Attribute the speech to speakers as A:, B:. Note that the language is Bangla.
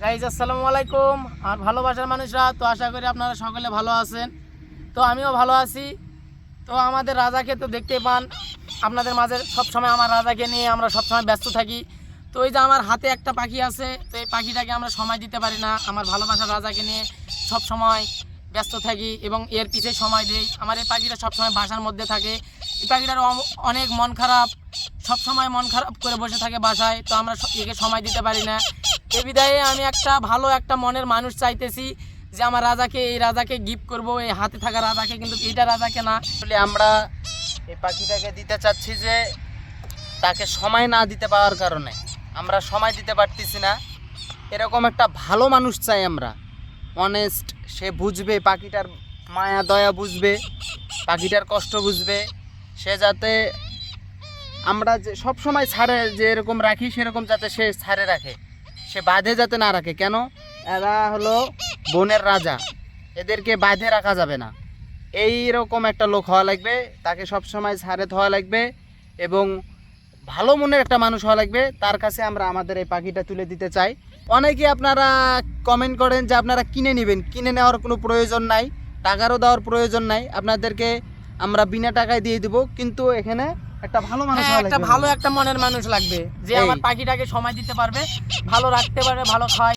A: গাইজ আসসালামু আলাইকুম আর ভালোবাসার মানুষরা, তো আশা করি আপনারা সকলে ভালো আছেন। তো আমিও ভালো আছি। তো আমাদের রাজাকে তো দেখতে পান, আপনাদের মাঝে সবসময় আমার রাজাকে নিয়ে আমরা সবসময় ব্যস্ত থাকি। তো এই যে আমার হাতে একটা পাখি আছে, তো এই পাখিটাকে আমরা সময় দিতে পারি না। আমার ভালোবাসার রাজাকে নিয়ে সব সময় ব্যস্ত থাকি এবং এর পিছে সময় দেই। আমার এই পাখিটা সবসময় বাসার মধ্যে থাকে। এই পাখিটার অনেক মন খারাপ। সব সময় মন খারাপ করে বসে থাকে বাসায়, তো আমরা একে সময় দিতে পারি না। এ বিদায়ে আমি একটা ভালো একটা মনের মানুষ চাইতেছি যে আমার রাজাকে, এই রাজাকে গিফট করব, এই হাতে থাকা রাজাকে, কিন্তু এইটা রাজাকে না।
B: আসলে আমরা এই পাখিটাকে দিতে চাচ্ছি যে তাকে সময় না দিতে পাওয়ার কারণে। আমরা সময় দিতে পারতেছি না। এরকম একটা ভালো মানুষ চাই আমরা। অনেস্ট সে বুঝবে, পাখিটার মায়া, দয়া বুঝবে, পাখিটার কষ্ট বুঝবে। সে যাতে আমরা যে সব সময় ছাড়ে যে এরকম রাখি, সেরকম যাতে সে ছাড়ে রাখে। সে বাঁধে যাতে না রাখে। কেন? এরা হলো বনের রাজা। এদেরকে বাঁধে রাখা যাবে না। এই রকম একটা লোক হওয়া লাগবে। তাকে সব সময় ছাড়ে হওয়া লাগবে এবং ভালো মনের একটা মানুষ হওয়া লাগবে। তার কাছে আমরা আমাদের এই পাখিটা তুলে দিতে চাই। অনেকে আপনারা কমেন্ট করেন যে আপনারা কিনে নেবেন। কিনে নেওয়ার কোনো প্রয়োজন নাই। টাকারও দেওয়ার প্রয়োজন নাই। আপনাদেরকে আমরা বিনা টাকায় দিয়ে দিব। কিন্তু এখানে একটা ভালো মানুষ
A: হ্যাঁ একটা ভালো একটা মনের মানুষ লাগবে যে আমার পাখিটাকে সময় দিতে পারবে ভালো রাখতে পারবে ভালো খাওয়াই